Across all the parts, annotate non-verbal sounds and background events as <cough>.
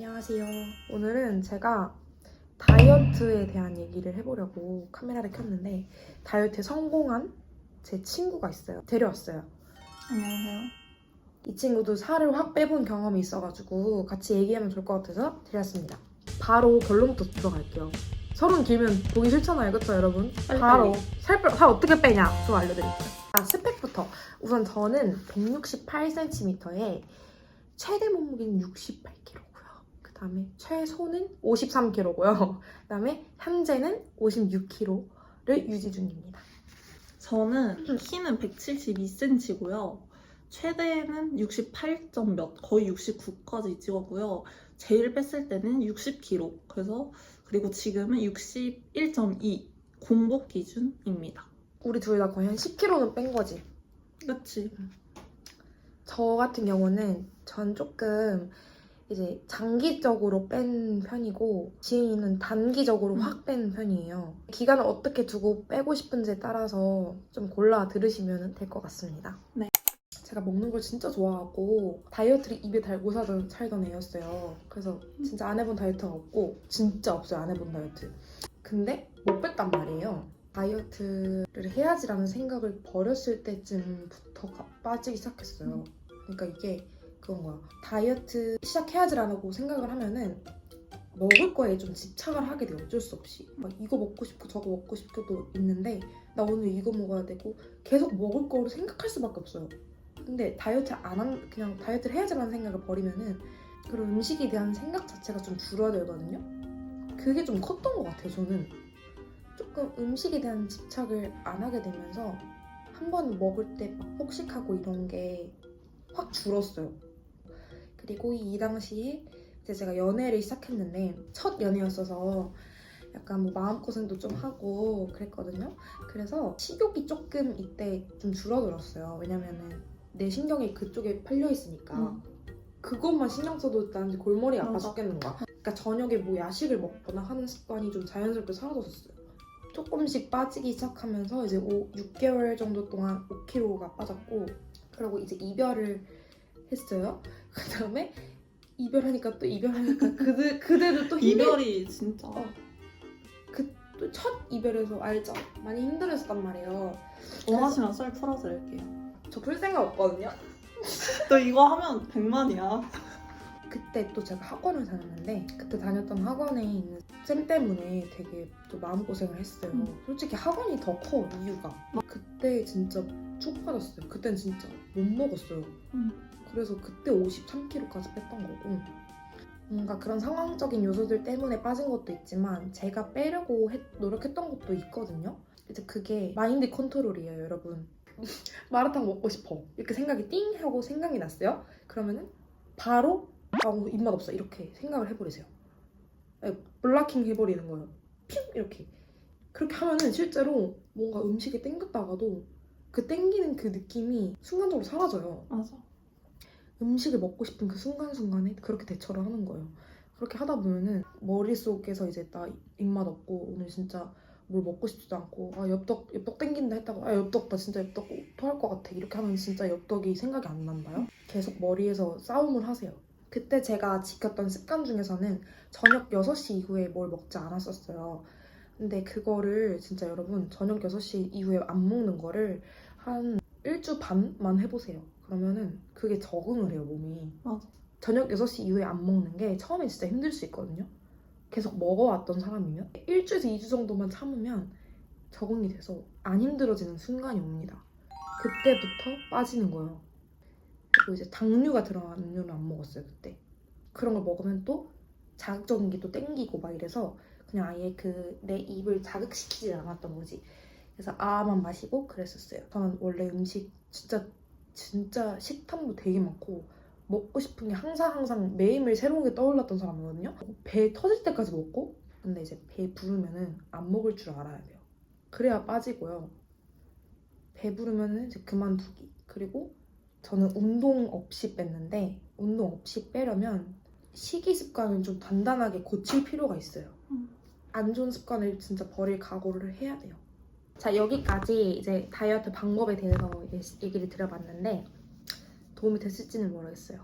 안녕하세요. 오늘은 제가 다이어트에 대한 얘기를 해보려고 카메라를 켰는데 다이어트에 성공한 제 친구가 있어요. 데려왔어요. 안녕하세요. 이 친구도 살을 확 빼본 경험이 있어가지고 같이 얘기하면 좋을 것 같아서 데려왔습니다. 바로 결론부터 들어갈게요. 서른 길면 보기 싫잖아요, 그렇죠, 여러분? 빨리 바로 살, 빼- 살 어떻게 빼냐 좀 알려드릴게요. 자, 스펙부터 우선 저는 168cm에 최대 몸무게는 68kg고요. 그 다음에 최소는 53kg고요. 그 다음에 현재는 56kg를 유지 중입니다. 저는 키는 172cm고요. 최대는 68점 몇, 거의 69까지 찍었고요. 제일 뺐을 때는 60kg. 그래서 그리고 지금은 61.2 공복 기준입니다. 우리 둘 다 거의 한 10kg는 뺀 거지. 그치? 저 같은 경우는 전 조금 이제 장기적으로 뺀 편이고 지인은 단기적으로 음. 확뺀 편이에요. 기간을 어떻게 두고 빼고 싶은지에 따라서 좀 골라 들으시면 될 것 같습니다. 네. 제가 먹는 걸 진짜 좋아하고 다이어트를 입에 달고 살던, 살던 애였어요. 그래서 진짜 안 해본 다이어트가 없고 진짜 없어요 안 해본 다이어트. 근데 못 뺐단 말이에요. 다이어트를 해야지라는 생각을 버렸을 때쯤부터 가- 빠지기 시작했어요. 그러니까 이게 그런 거야. 다이어트 시작해야지라고 생각을 하면은 먹을 거에 좀 집착을 하게 돼요. 어쩔 수 없이. 막 이거 먹고 싶고 저거 먹고 싶고도 있는데 나 오늘 이거 먹어야 되고 계속 먹을 거로 생각할 수밖에 없어요. 근데 다이어트 안 한, 그냥 다이어트를 해야지라는 생각을 버리면은 그런 음식에 대한 생각 자체가 좀 줄어들거든요. 그게 좀 컸던 것 같아요. 저는 조금 음식에 대한 집착을 안 하게 되면서 한 번 먹을 때 막 폭식하고 이런 게 확 줄었어요. 그리고 이 당시에 이제 제가 연애를 시작했는데 첫 연애였어서 약간 뭐 마음고생도 좀 하고 그랬거든요. 그래서 식욕이 조금 이때 좀 줄어들었어요. 왜냐면은 내 신경이 그쪽에 팔려 있으니까 음. 그것만 신경 써도 난 골머리 아파 맞아. 죽겠는 거야. 그러니까 저녁에 뭐 야식을 먹거나 하는 습관이 좀 자연스럽게 사라졌어요. 조금씩 빠지기 시작하면서 이제 5, 6개월 정도 동안 5kg가 빠졌고 그리고 이제 이별을 했어요. 그 다음에 이별하니까 또 이별하니까 그들 그대도 또 힘들 이별이 진짜. 어. 또첫 이별에서 알죠? 많이 힘들었단 말이에요. 원하시면 썰 풀어드릴게요. 저 풀 생각 없거든요. 너 이거 하면 100만이야. 그때 또 제가 학원을 다녔는데 그때 다녔던 학원에 있는 쌤 때문에 되게 또 마음고생을 했어요. 음. 솔직히 학원이 더 커 이유가. 그때 진짜 쭉 빠졌어요. 그땐 진짜 못 먹었어요. 음. 그래서 그때 53kg까지 뺐던 거고 뭔가 그런 상황적인 요소들 때문에 빠진 것도 있지만 제가 빼려고 했- 노력했던 것도 있거든요. 이제 그게 마인드 컨트롤이에요, 여러분. <laughs> 마라탕 먹고 싶어. 이렇게 생각이 띵 하고 생각이 났어요. 그러면은 바로 아 오늘 입맛 없어 이렇게 생각을 해버리세요. 네, 블락킹 해버리는 거예요. 핑 이렇게 그렇게 하면은 실제로 뭔가 음식이 땡겼다가도 그 땡기는 그 느낌이 순간적으로 사라져요. 맞아. 음식을 먹고 싶은 그 순간순간에 그렇게 대처를 하는 거예요. 그렇게 하다 보면은 머릿속에서 이제 나 입맛 없고 오늘 진짜 뭘 먹고 싶지도 않고 아 엽떡 엽떡 땡긴다 했다가 아 엽떡 나 진짜 엽떡 토할 것 같아 이렇게 하면 진짜 엽떡이 생각이 안 난다요. 계속 머리에서 싸움을 하세요. 그때 제가 지켰던 습관 중에서는 저녁 6시 이후에 뭘 먹지 않았었어요. 근데 그거를 진짜 여러분 저녁 6시 이후에 안 먹는 거를 한 일주 반만 해보세요. 그러면은 그게 적응을 해요, 몸이. 맞아. 저녁 6시 이후에 안 먹는 게 처음에 진짜 힘들 수 있거든요. 계속 먹어왔던 사람이면 일주에서 2주 정도만 참으면 적응이 돼서 안 힘들어지는 순간이 옵니다. 그때부터 빠지는 거예요. 그리고 이제 당류가 들어간 음료를 안 먹었어요, 그때. 그런 걸 먹으면 또 자극적인 게 또 땡기고 막 이래서 그냥 아예 그 내 입을 자극시키지 않았던 거지. 그래서 아만 마시고 그랬었어요. 저는 원래 음식 진짜 진짜 식탐도 되게 많고 먹고 싶은 게 항상 항상 매일매일 새로운 게 떠올랐던 사람이거든요. 배 터질 때까지 먹고 근데 이제 배 부르면은 안 먹을 줄 알아야 돼요. 그래야 빠지고요. 배 부르면은 이제 그만두기. 그리고 저는 운동 없이 뺐는데 운동 없이 빼려면 식이 습관을 좀 단단하게 고칠 필요가 있어요. 음. 안 좋은 습관을 진짜 버릴 각오를 해야 돼요. 자 여기까지 이제 다이어트 방법에 대해서 얘기를 드려봤는데 도움이 됐을지는 모르겠어요.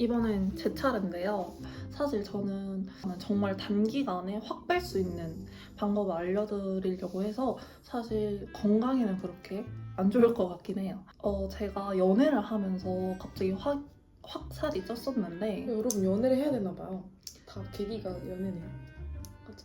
이번엔 제 차례인데요. 사실 저는 정말 단기간에 확 뺄 수 있는 방법을 알려드리려고 해서 사실 건강에는 그렇게 안 좋을 것 같긴 해요. 어, 제가 연애를 하면서 갑자기 확, 확 살이 쪘었는데 여러분 연애를 해야 되나 봐요. 다 계기가 연애네요. 그렇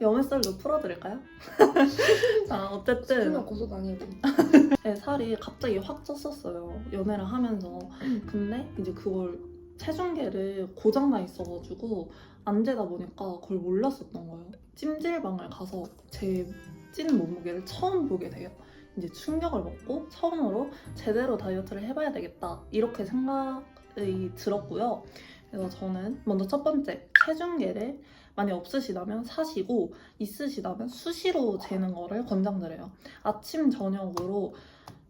죠. 연애썰도 풀어드릴까요? <laughs> 자, 어쨌든 그냥 고소당해도. <laughs> 네, 살이 갑자기 확 쪘었어요. 연애를 하면서. 근데 이제 그걸 체중계를 고장나 있어가지고 안 재다 보니까 그걸 몰랐었던 거예요. 찜질방을 가서 제 찐 몸무게를 처음 보게 돼요. 이제 충격을 먹고 처음으로 제대로 다이어트를 해봐야 되겠다. 이렇게 생각이 들었고요. 그래서 저는 먼저 첫 번째 체중계를 많이 없으시다면 사시고 있으시다면 수시로 재는 거를 권장드려요. 아침 저녁으로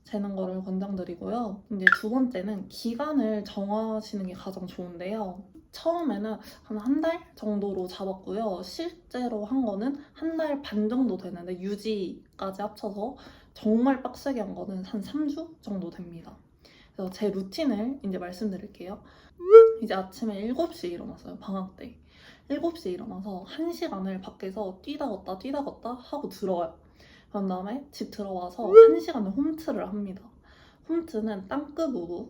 재는 거를 권장드리고요. 이제 두 번째는 기간을 정하시는 게 가장 좋은데요. 처음에는 한 한 달 정도로 잡았고요. 실제로 한 거는 한 달 반 정도 되는데 유지까지 합쳐서 정말 빡세게 한 거는 한 3주 정도 됩니다. 그래서 제 루틴을 이제 말씀드릴게요. 이제 아침에 7시에 일어났어요. 방학 때. 7시에 일어나서 1시간을 밖에서 뛰다 걷다 뛰다 걷다 하고 들어와요. 그런 다음에 집 들어와서 1시간을 홈트를 합니다. 홈트는 땅끄부부,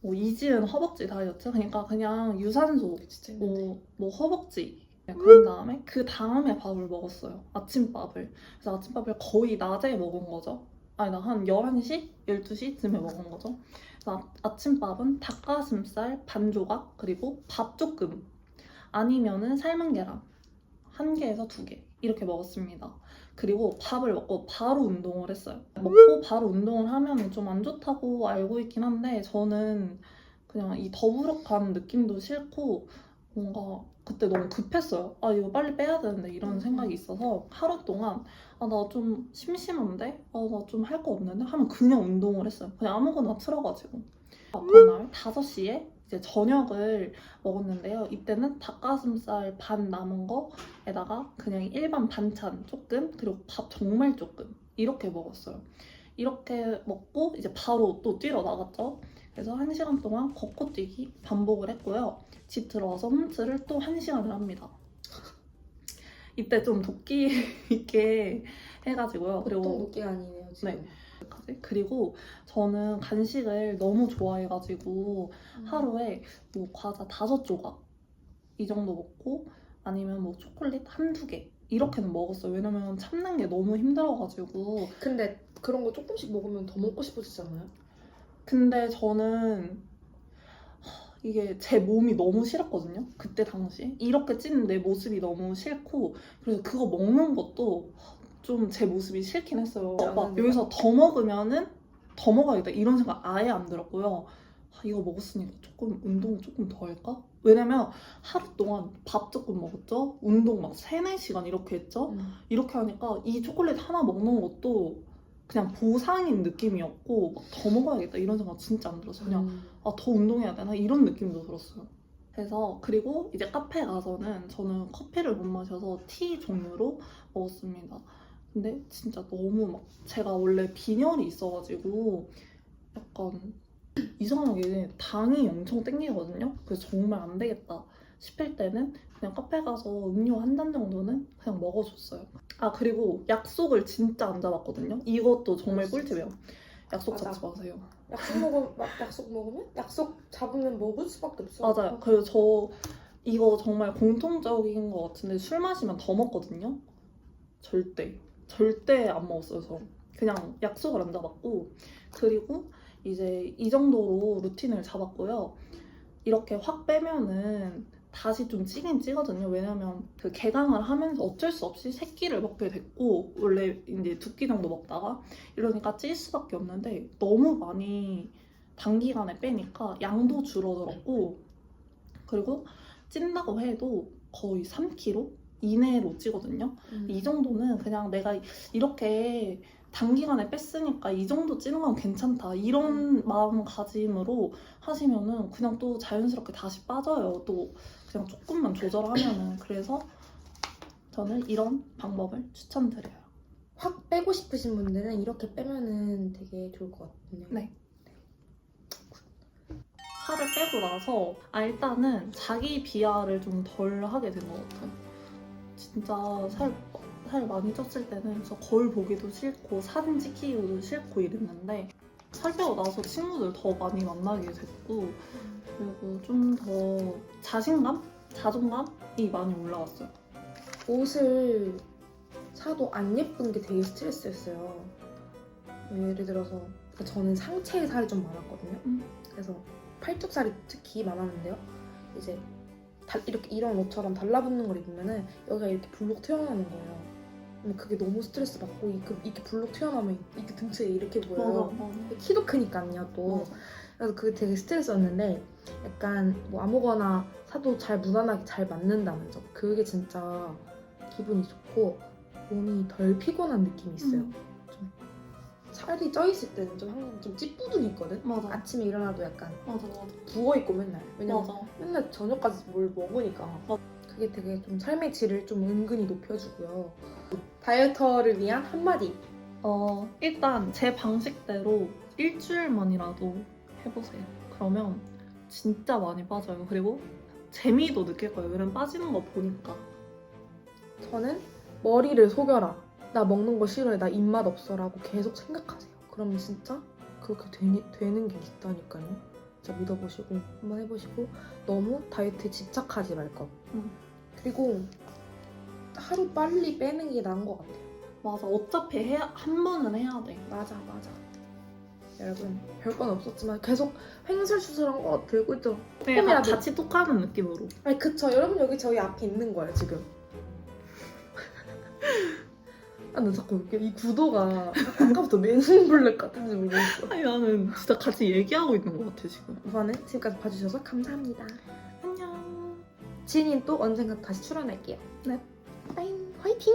뭐 이지은 허벅지 다이어트, 그러니까 그냥 유산소. 뭐, 뭐 허벅지. 그런 다음에 그 다음에 밥을 먹었어요. 아침밥을. 그래서 아침밥을 거의 낮에 먹은 거죠. 아니, 나 한 11시? 12시쯤에 먹은 거죠. 아, 아침밥은 닭가슴살 반 조각, 그리고 밥 조금. 아니면은 삶은 계란. 한 개에서 두 개. 이렇게 먹었습니다. 그리고 밥을 먹고 바로 운동을 했어요. 먹고 바로 운동을 하면 좀 안 좋다고 알고 있긴 한데 저는 그냥 이 더부룩한 느낌도 싫고 뭔가 그때 너무 급했어요. 아 이거 빨리 빼야 되는데 이런 생각이 있어서 하루 동안 아 나 좀 심심한데 아 나 좀 할 거 없는데 하면 그냥 운동을 했어요. 그냥 아무거나 틀어가지고. 아, 그다음에 5시에 이제 저녁을 먹었는데요. 이때는 닭가슴살 반 남은 거에다가 그냥 일반 반찬 조금 그리고 밥 정말 조금 이렇게 먹었어요. 이렇게 먹고 이제 바로 또 뛰러 나갔죠. 그래서 1시간 동안 걷고 뛰기 반복을 했고요. 집 들어와서 홈트를 또 1시간을 합니다. <laughs> 이때 좀 도끼 <laughs> 있게 해가지고요. 그리고 높게가 아니네요 지금. 네. 그리고 저는 간식을 너무 좋아해가지고 하루에 뭐 과자 다섯 조각 이 정도 먹고 아니면 뭐 초콜릿 한두 개 이렇게는 먹었어요. 왜냐면 참는 게 너무 힘들어가지고 근데 그런 거 조금씩 먹으면 더 먹고 싶어지지 않아요? 근데 저는 하, 이게 제 몸이 너무 싫었거든요. 그때 당시 이렇게 찐내 모습이 너무 싫고 그래서 그거 먹는 것도 좀 제 모습이 싫긴 했어요. 안막 하는데. 여기서 더 먹으면은 더 먹어야겠다 이런 생각 아예 안 들었고요. 아, 이거 먹었으니까 조금 운동 조금 더 할까? 왜냐면 하루 동안 밥 조금 먹었죠? 운동 막 3, 4시간 이렇게 했죠? 음. 이렇게 하니까 이 초콜릿 하나 먹는 것도 그냥 보상인 느낌이었고 막 더 먹어야겠다 이런 생각 진짜 안 들었어요. 그냥 음. 아, 더 운동해야 되나? 이런 느낌도 들었어요. 그래서 그리고 이제 카페 가서는 저는 커피를 못 마셔서 티 종류로 먹었습니다. 근데 진짜 너무 막 제가 원래 빈혈이 있어가지고 약간 이상하게 당이 엄청 땡기거든요. 그래서 정말 안 되겠다 싶을 때는 그냥 카페 가서 음료 한 잔 정도는 그냥 먹어줬어요. 아 그리고 약속을 진짜 안 잡았거든요. 이것도 정말 꿀팁이에요. 약속 맞아. 잡지 마세요. 약속 먹으면 약속 먹으면 약속 잡으면 먹을 수밖에 없어. 맞아요. 그리고 저 이거 정말 공통적인 것 같은데 술 마시면 더 먹거든요. 절대 절대 안 먹었어요. 저 그냥 약속을 안 잡았고 그리고 이제 이 정도로 루틴을 잡았고요. 이렇게 확 빼면은 다시 좀 찌긴 찌거든요. 왜냐면 그 개강을 하면서 어쩔 수 없이 세 끼를 먹게 됐고 원래 이제 두 끼 정도 먹다가 이러니까 찔 수밖에 없는데 너무 많이 단기간에 빼니까 양도 줄어들었고 그리고 찐다고 해도 거의 3kg 이내로 찌거든요. 음. 이 정도는 그냥 내가 이렇게 단기간에 뺐으니까 이 정도 찌는 건 괜찮다. 이런 마음가짐으로 하시면은 그냥 또 자연스럽게 다시 빠져요. 또 그냥 조금만 조절하면은. 그래서 저는 이런 방법을 추천드려요. 확 빼고 싶으신 분들은 이렇게 빼면은 되게 좋을 것 같네요. 네. 살을 빼고 나서 아 일단은 자기 비하를 좀 덜 하게 된 것 같아요. 진짜 살, 살 많이 쪘을 때는 진짜 거울 보기도 싫고 사진 찍히기도 싫고 이랬는데 살 빼고 나서 친구들 더 많이 만나게 됐고 그리고 좀 더 자신감? 자존감이 많이 올라왔어요. 옷을 사도 안 예쁜 게 되게 스트레스였어요. 예를 들어서 저는 상체에 살이 좀 많았거든요. 음. 그래서 팔뚝살이 특히 많았는데요. 이제 달- 이렇게 이런 옷처럼 달라붙는 걸 입으면은 여기가 이렇게 불룩 튀어나오는 거예요. 근데 그게 너무 스트레스 받고 이렇게, 이렇게 불룩 튀어나오면 이렇게 등치가 이렇게 보여요. 맞아. 키도 크니까요 또. 맞아. 그래서 그게 되게 스트레스였는데 약간 뭐 아무거나 사도 잘 무난하게 잘 맞는다는 점 그게 진짜 기분이 좋고 몸이 덜 피곤한 느낌이 있어요 음. 살이 쪄 있을 때는 좀 항상 좀 찌뿌둥이 있거든 맞아. 아침에 일어나도 약간 맞아 맞아. 부어 있고 맨날 왜냐면 맞아. 맨날 저녁까지 뭘 먹으니까 맞- 그게 되게 좀 삶의 질을 좀 은근히 높여주고요 다이어터를 위한 한마디 어, 일단 제 방식대로 일주일만이라도 해보세요. 그러면 진짜 많이 빠져요. 그리고 재미도 느낄 거예요. 왜냐면 빠지는 거 보니까. 저는 머리를 속여라. 나 먹는 거 싫어해. 나 입맛 없어라고 계속 생각하세요. 그러면 진짜 그렇게 되니, 되는 게 있다니까요. 진짜 믿어보시고 한번 해보시고 너무 다이어트에 집착하지 말 것. 음. 그리고 하루 빨리 빼는 게 나은 것 같아요. 맞아. 어차피 해야, 한 번은 해야 돼. 맞아, 맞아. 여러분 별건 없었지만 계속 횡설수설한 것 같아요. 그죠? 그냥 조금이라도- 같이 톡하는 느낌으로. 아니 그쵸. 여러분 여기 저희 앞에 있는 거예요 지금. <laughs> 아, 나 자꾸 이렇게 이 구도가 아까부터 맨블랙 같은지 모르겠어. 아니, 나는 진짜 같이 얘기하고 있는 것 같아, 지금. 우선은 지금까지 봐주셔서 감사합니다. 안녕. 지인 또 언젠가 다시 출연할게요. 네. 빠잉 화이팅!